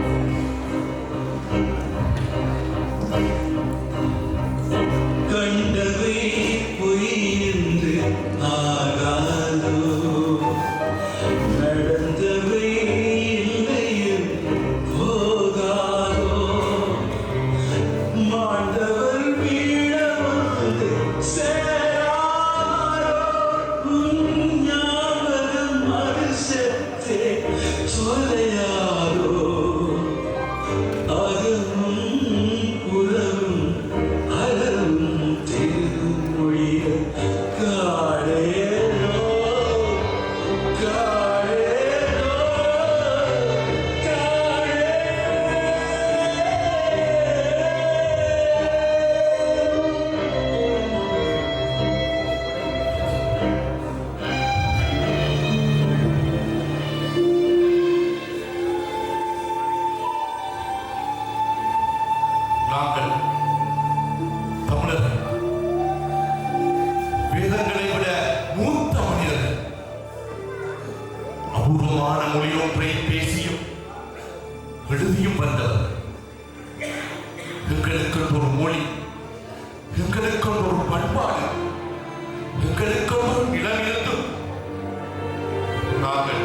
life. நாங்கள்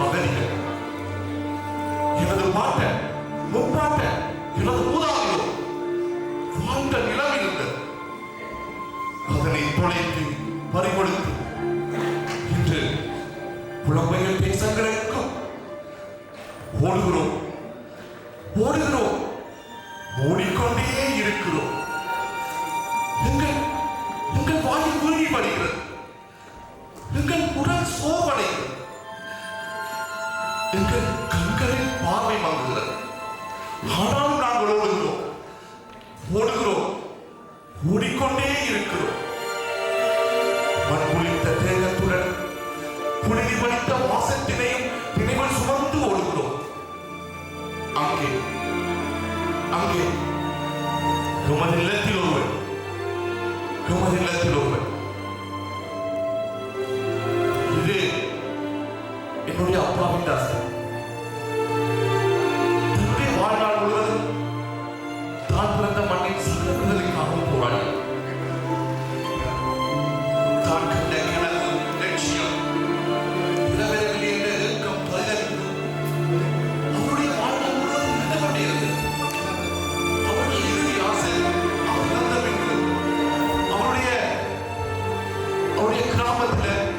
மகன்கள் எனது பாட்ட முப்பாட்ட எனது மூதாதையோ வாழ்ந்த நிலம் இருந்தது அதனை தொலைத்து பறிகொடுத்து இன்று புலம்பெயர் தேசங்களுக்கும் ஓடுகிறோம். புனித தேகத்துடன் புனிதமளித்த வாசத்தினையும் நினைவில் சுமந்து ஓடுகிறோம் அங்கே அங்கே. உமது இல்லத்தில் ஒருவன் உமது இல்லத்தில் ஒருவன் 그래.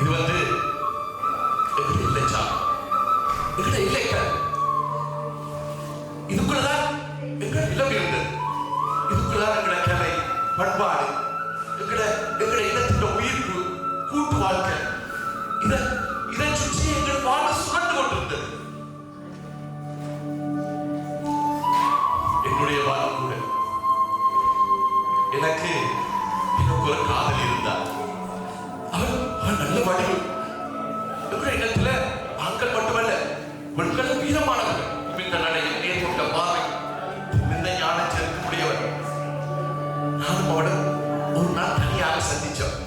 இது வந்து என்கிட்ட இல்லை சார் என்கிட்ட இதுக்குள்ளதான் எங்க இல்லம் இருந்தது இதுக்குள்ளதான் எங்களோட கலை பண்பாடு. as a teacher.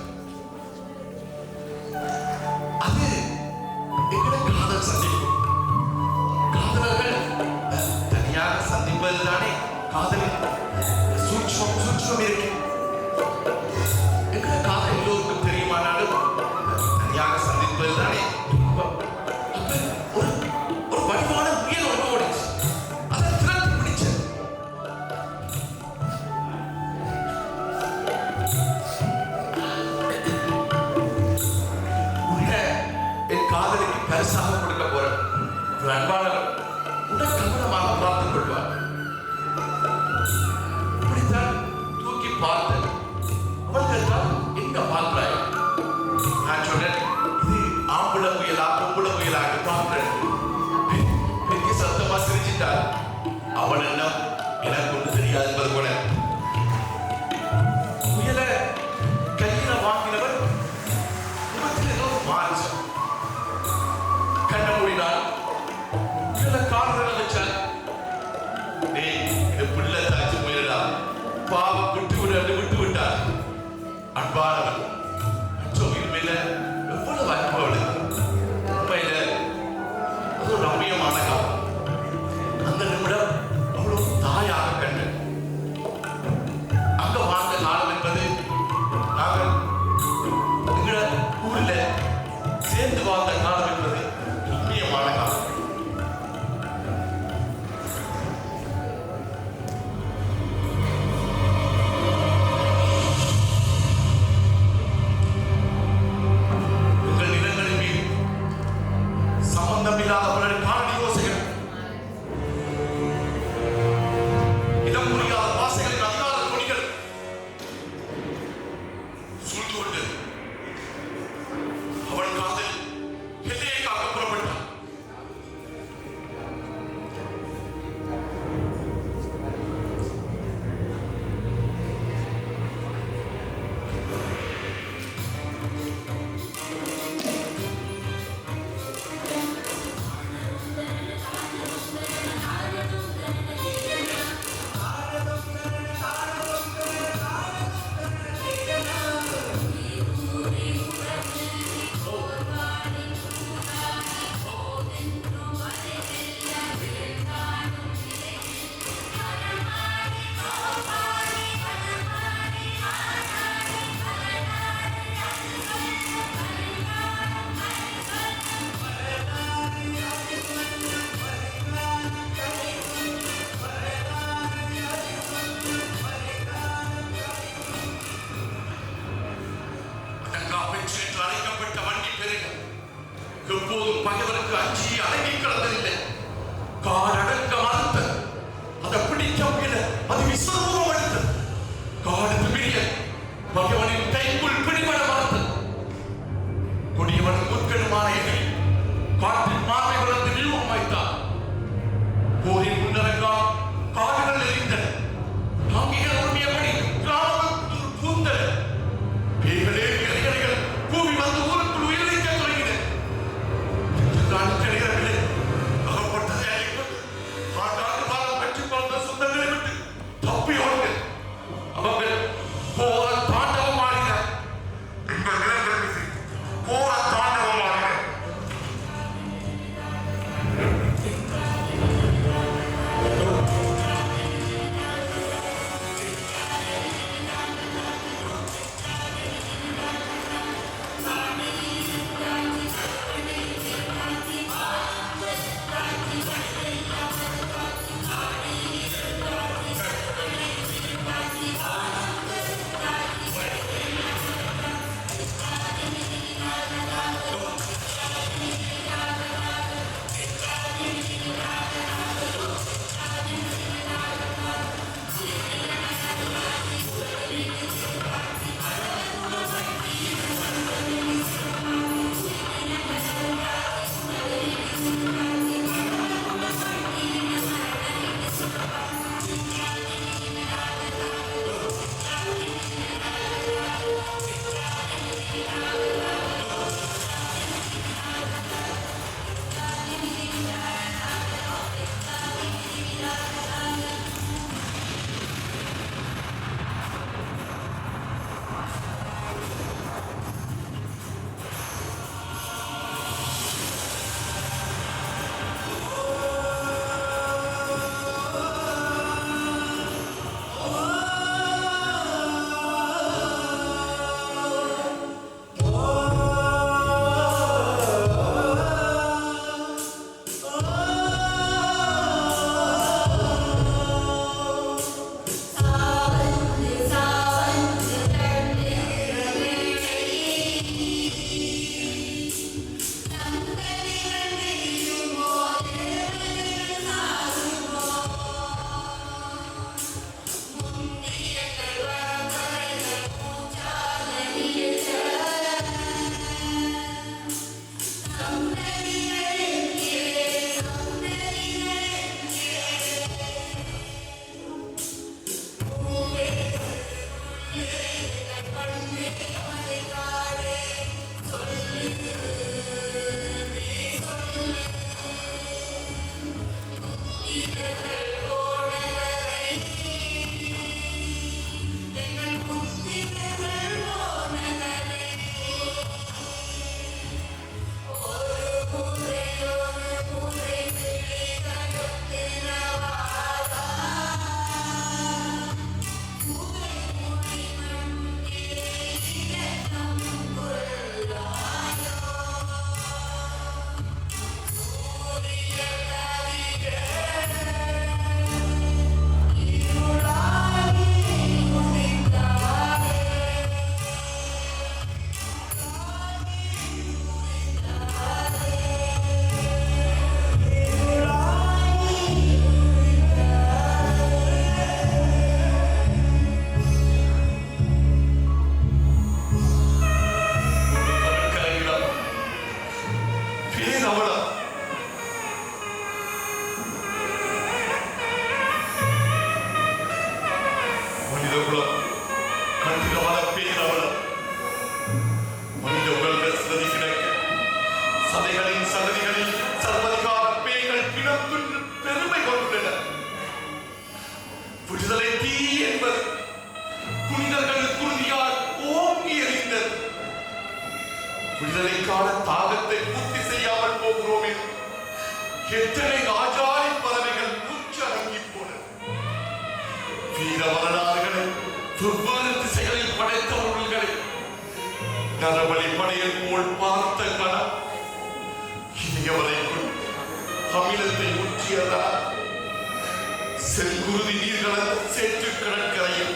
செங்குருதி நீர் கலந்த சேற்று கடற்கரையில்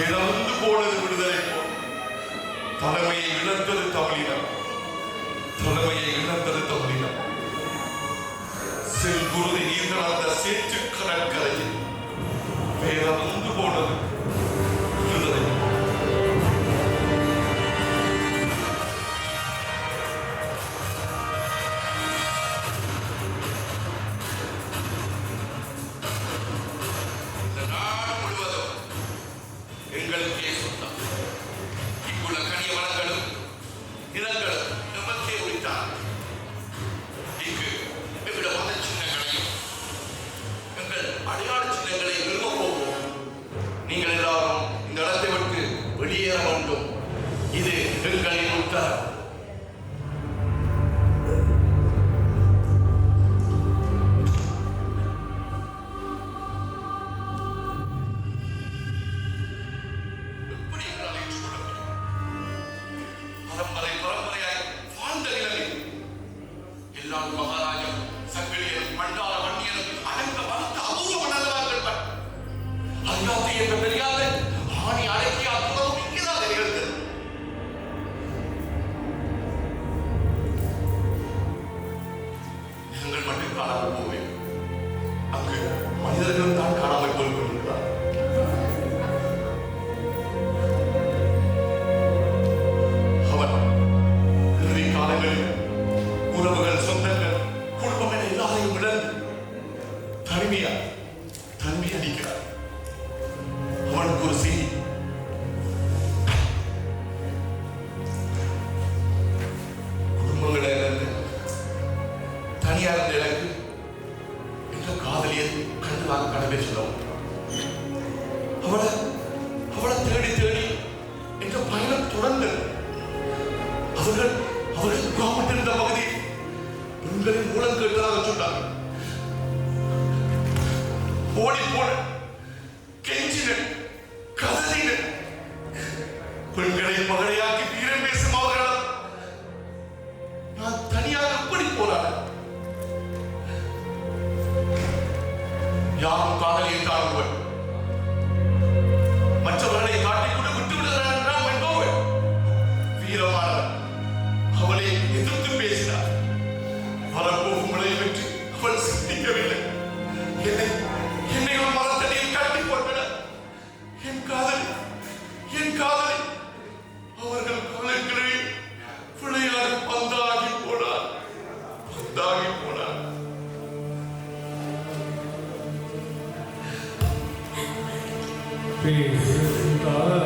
இழந்து போனது விடுதலை போல். தலைமையை இழந்தது தமிழினம். தலைமையை இழந்தது தமிழினம். செங்குருதி நீர் கலந்த சேற்று கடற்கரையில் வேறந்து போனது காணாமல் போவேன். அங்கு மனிதர்களும் தான் காணாமல் அவர்கள் அவர்கள் முகாமிட்டிருந்த பகுதி பெண்களின் மூலம் கேட்டதாக சொன்னார் ஓடி போன கெஞ்சின கதறின பெண்களை மகளையாக்கி வீரம் பேசும் அவர்களால் நான் தனியாக எப்படி போராட? யாரும் காதலியை காணுவன் மற்றவர்களை காட்டி வரப்போகும் விளையை பற்றி அவள் சிந்திக்கவில்லை. என்னை என்னை ஒரு மரத்தடியில் கட்டி போட்டனர் என் காதலி என் காதலி. அவர்கள் கொலைகளில் விளையாடி பந்தாகி போனார். பந்தாகி போனார். Thank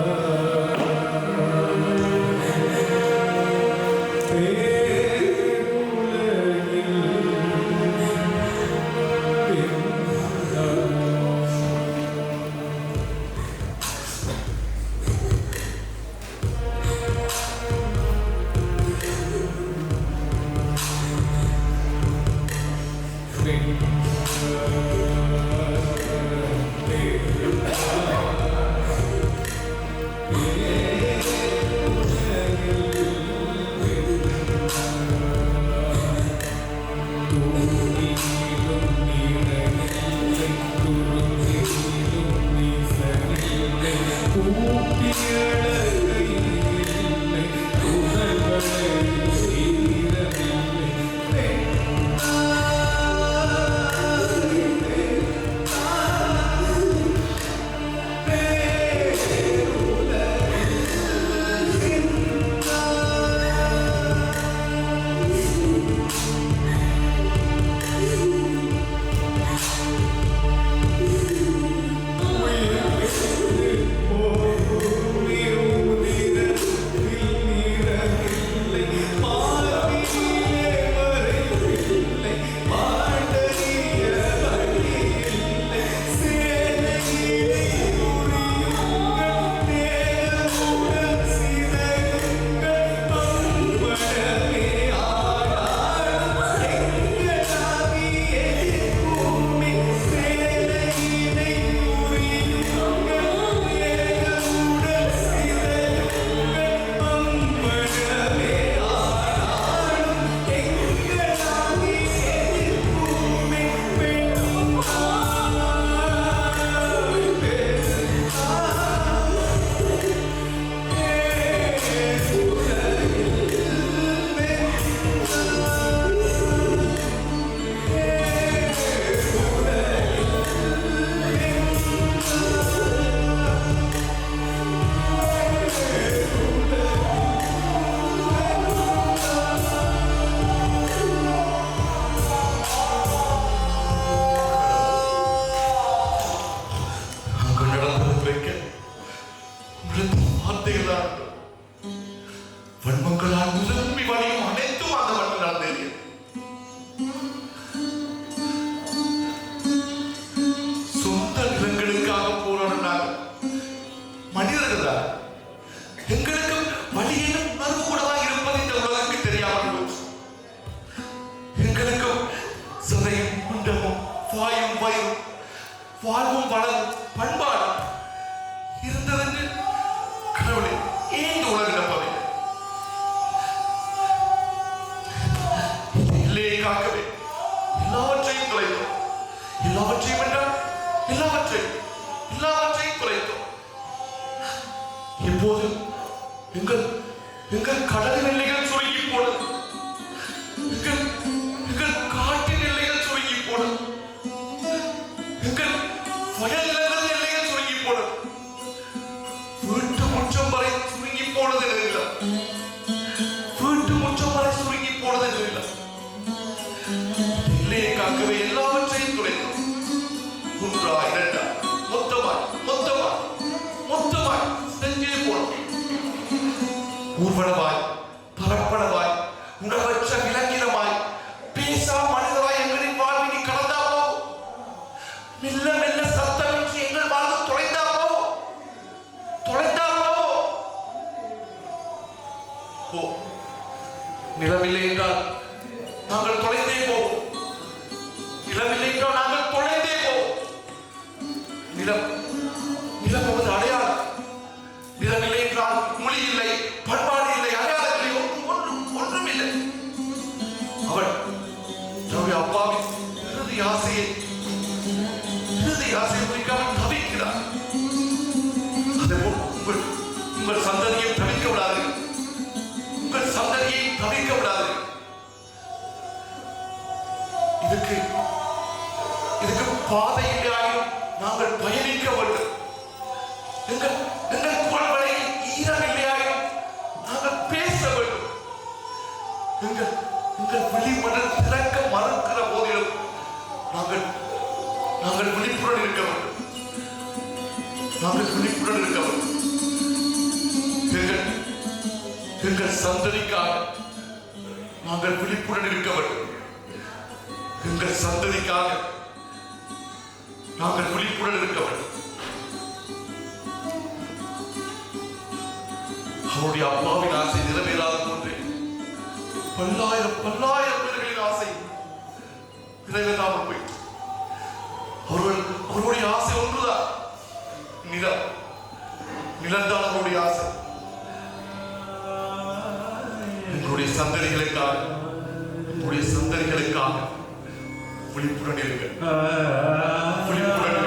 No, pero por பாதையிலாயும் நாங்கள் பயணிக்க வேண்டும். எங்கள் எங்கள் குரல்களை ஈரமில்லையாயும் நாங்கள் பேச வேண்டும். எங்கள் எங்கள் விழிமணல் திறக்க மறுக்கிற போதிலும் நாங்கள் நாங்கள் விழிப்புடன் இருக்க வேண்டும். நாங்கள் விழிப்புடன் இருக்க வேண்டும். எங்கள் எங்கள் சந்ததிக்காக நாங்கள் விழிப்புடன் இருக்க வேண்டும். எங்கள் சந்ததிக்காக நாங்கள் விழிப்புடன் இருக்க வேண்டும் அவருடைய அப்பாவின் ஆசை நிறைவேறாத போன்றே. பல்லாயிரம் பல்லாயிரம் பேர்களின் ஆசை நிறைவேறாமல் போய். அவர்கள் அவருடைய ஆசை ஒன்றுதான். நிலம். நிலந்தான் அவருடைய ஆசை. எங்களுடைய சந்ததிகளுக்காக எங்களுடைய சந்ததிகளுக்காக விழிப்புடன் இருங்கள் விழிப்புடன்